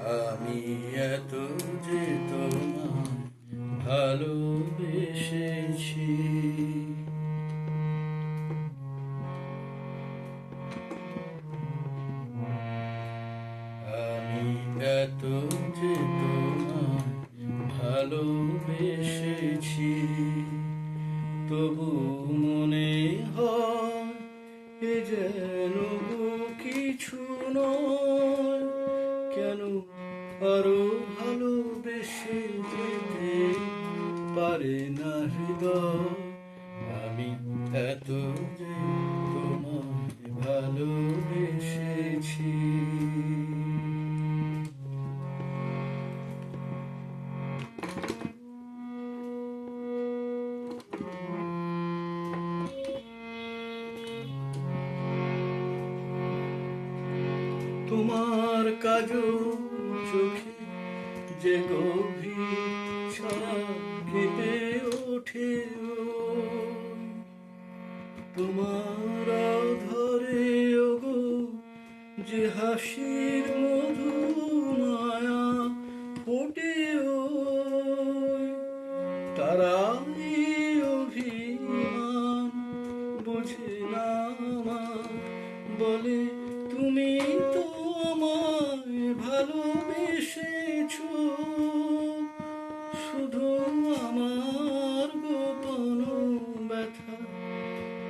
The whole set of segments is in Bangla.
আমি এত যে তোমায় ভালোবেসেছি। আমি এত যে তোমায় ভালোবেসেছি, তবু মনে হয় যেন কিছু নয়। আরও ভালোবেসে যেতে পারে না হৃদয়। আমি এত যে তোমায় ভালোবেসেছি। তোমার কাজ চোখে যে গভীর কেঁপে ওঠে। তোমার ধরে ওগো যে হাসির মধু মায়া ফোটে ওই। তারাই অভিমান বুঝে না বলে, তুমি তো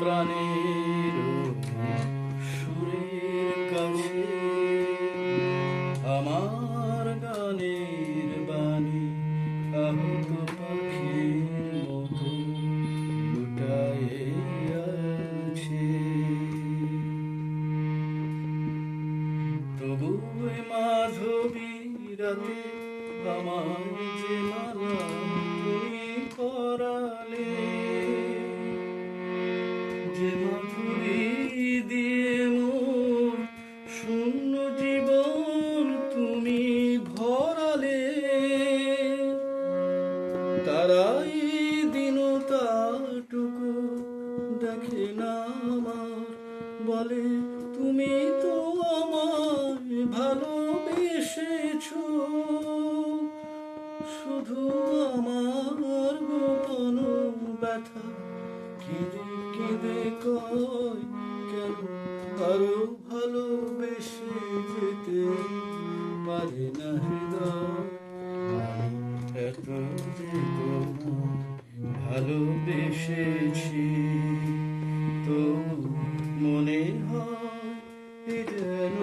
প্রাণের সুরের কাছে আমার গানের বাণী আহত পাখির মতো লুটায়ে আছে। তবু মাধবী রাতে আমায় যে মালা তারাই দিনতাটুকু দেখে না আমার। বলে, তুমি তো আমায় ভালোবেসেছো। শুধু আমার গোপন ব্যথা কেঁদে কেঁদে কয়, কেন আরও ভালোবেসে কত ভালোবেসেছি, তো মনে হয় যেন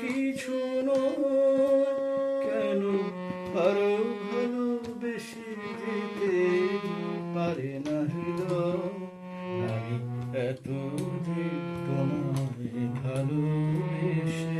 কিছু নয়। কেন আরও ভালোবেসে দিতে পারে না হৃদয়? আমি এত যে তোমায় ভালোবেসেছি।